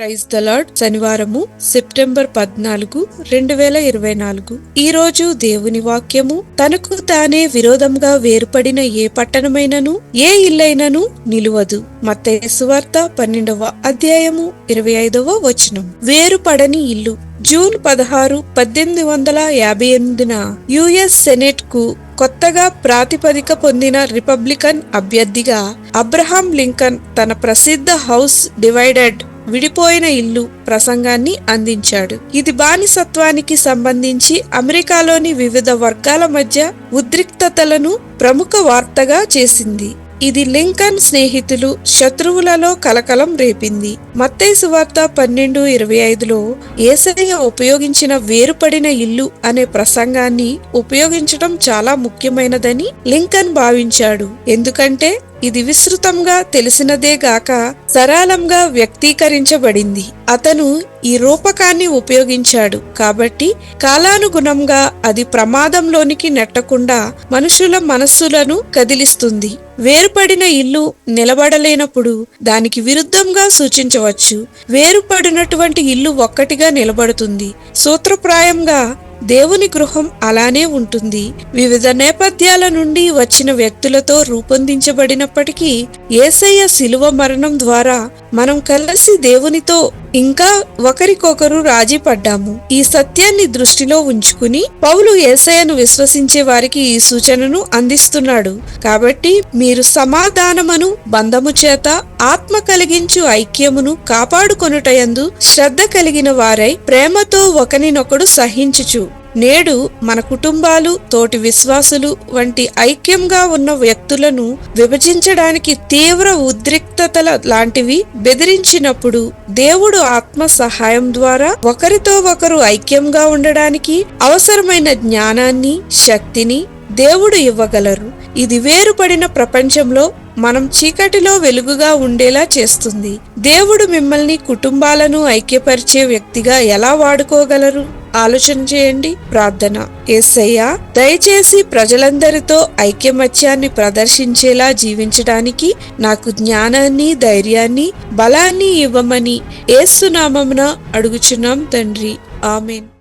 Praise the Lord శనివారము September పద్నాలుగు రెండు వేల ఇరవై నాలుగు. ఈ రోజు దేవుని వాక్యము తనకు తానే విరోధంగా వేరుపడిన ఏ పట్టణమైనను ఏ ఇల్లైనను నిలువదు. మత్తయి సువార్త పన్నెండవ అధ్యాయము ఇరవై ఐదవ వచనం. వేరుపడని ఇల్లు. జూన్ పదహారు పద్దెనిమిది వందల యాభై ఎనిమిదిన యుఎస్ సెనెట్కు కొత్తగా ప్రాతిపదిక పొందిన రిపబ్లికన్ అభ్యర్థిగా అబ్రహాం లింకన్ తన ప్రసిద్ధ హౌస్ డివైడెడ్ విడిపోయిన ఇల్లు ప్రసంగాన్ని అందించాడు. ఇది బానిసత్వానికి సంబంధించి అమెరికాలోని వివిధ వర్గాల మధ్య ఉద్రిక్తతలను ప్రముఖ వార్తగా చేసింది. ఇది లింకన్ స్నేహితులు శత్రువులలో కలకలం రేపింది. మత్తేసు సువార్త పన్నెండు ఇరవై ఐదులో ఏసయ్య ఉపయోగించిన వేరుపడిన ఇల్లు అనే ప్రసంగాన్ని ఉపయోగించడం చాలా ముఖ్యమైనదని లింకన్ భావించాడు. ఎందుకంటే ఇది విస్తృతంగా తెలిసినదే గాక సరళంగా వ్యక్తీకరించబడింది. అతను ఈ రూపకాన్ని ఉపయోగించాడు కాబట్టి కాలానుగుణంగా అది ప్రమాదంలోనికి నెట్టకుండా మనుషుల మనస్సులను కదిలిస్తుంది. వేరుపడిన ఇల్లు నిలబడలేనప్పుడు దానికి విరుద్ధంగా సూచించవచ్చు. వేరుపడినటువంటి ఇల్లు ఒక్కటిగా నిలబడుతుంది. సూత్రప్రాయంగా దేవుని గృహం అలానే ఉంటుంది. వివిధ నేపథ్యాల నుండి వచ్చిన వ్యక్తులతో రూపొందించబడినప్పటికీ ఏసయ్య శిలువ మరణం ద్వారా మనం కలిసి దేవునితో ఇంకా ఒకరికొకరు రాజీ పడ్డాము. ఈ సత్యాన్ని దృష్టిలో ఉంచుకుని పౌలు ఏసయ్యను విశ్వసించే వారికి ఈ సూచనను అందిస్తున్నాడు. కాబట్టి మీరు సమాధానమును బంధము చేత ఆత్మ కలిగించు ఐక్యమును కాపాడుకొనుటయందు శ్రద్ధ కలిగిన వారై ప్రేమతో ఒకరినొకడు సహించుచు. నేడు మన కుటుంబాలు తోటి విశ్వాసులు వంటి ఐక్యంగా ఉన్న వ్యక్తులను విభజించడానికి తీవ్ర ఉద్రిక్తతల లాంటివి బెదిరించినప్పుడు దేవుడు ఆత్మ సహాయం ద్వారా ఒకరితో ఒకరు ఐక్యంగా ఉండడానికి అవసరమైన జ్ఞానాన్ని శక్తిని దేవుడు ఇవ్వగలరు. ఇది వేరుపడిన ప్రపంచంలో మనం చీకటిలో వెలుగుగా ఉండేలా చేస్తుంది. దేవుడు మిమ్మల్ని కుటుంబాలను ఐక్యపరిచే వ్యక్తిగా ఎలా వాడుకోగలరు? ఆలోచన చేయండి. ప్రార్థన. ఏసయ్య దయచేసి ప్రజలందరితో ఐక్యమత్యాన్ని ప్రదర్శించేలా జీవించడానికి నాకు జ్ఞానాన్ని ధైర్యాన్ని బలాన్ని ఇవ్వమని ఏసునామమున అడుగుచున్నాం తండ్రి. ఆమెన్.